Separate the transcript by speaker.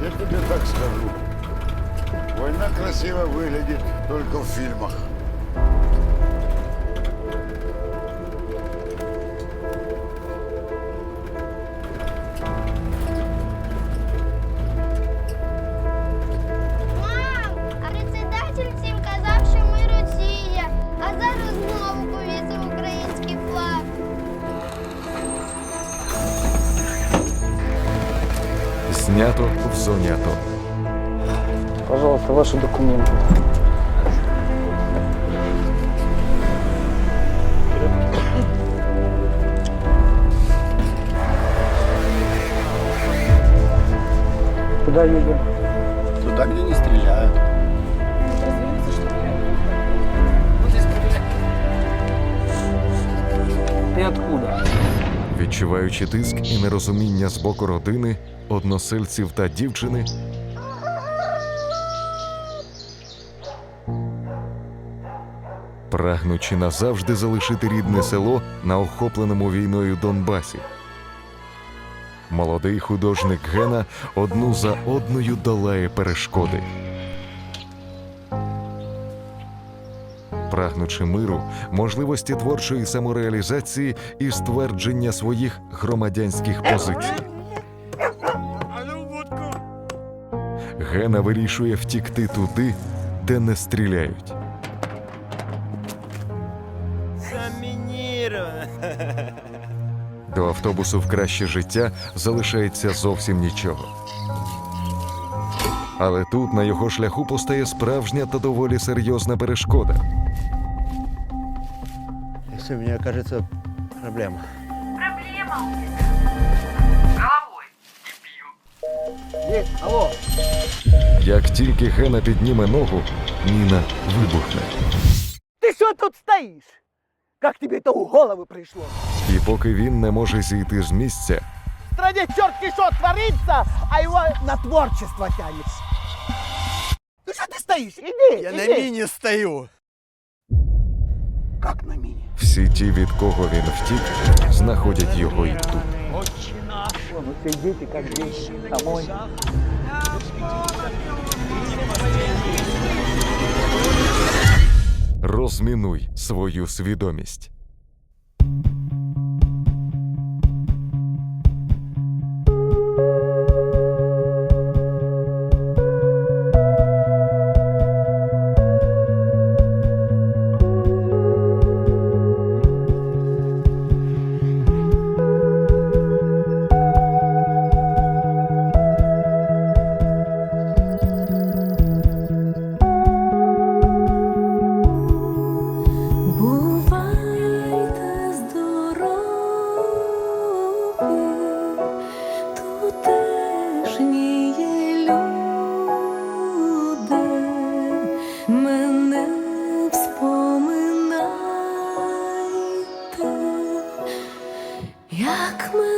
Speaker 1: Я тебе так скажу. Война красиво выглядит только в фильмах.
Speaker 2: Знято в зоні АТО.
Speaker 3: Пожалуйста, ваши документы. Куда едем?
Speaker 4: Туда, где не стреляют.
Speaker 3: Ты откуда?
Speaker 2: Відчуваючи тиск і нерозуміння з боку родини, односельців та дівчини, прагнучи назавжди залишити рідне село на охопленому війною Донбасі. Молодий художник Гена одну за одною долає перешкоди. Прагнучи миру, можливості творчої самореалізації і ствердження своїх громадянських позицій. Гена вирішує втікти туди, де не стріляють. До автобусу в краще життя залишається зовсім нічого. Але тут на його шляху постає справжня та доволі серйозна перешкода
Speaker 4: Если у меня окажется проблема.
Speaker 5: Проблема у тебя. Головой не бью.
Speaker 3: Есть, алло.
Speaker 2: Як тільки Гена підніме ногу, міна вибухне.
Speaker 6: Ты что тут стоишь? Как тебе это в голову пришло?
Speaker 2: І поки він не може зійти з місця,
Speaker 6: В стране черт что творится, а его на творчество тянет. Ну что ты стоишь? Иди,
Speaker 4: Я
Speaker 6: иди.
Speaker 4: на мине стою.
Speaker 2: Всі ті, від кого він втік, знаходять його і тут. Розмінуй свою свідомість. Jak my.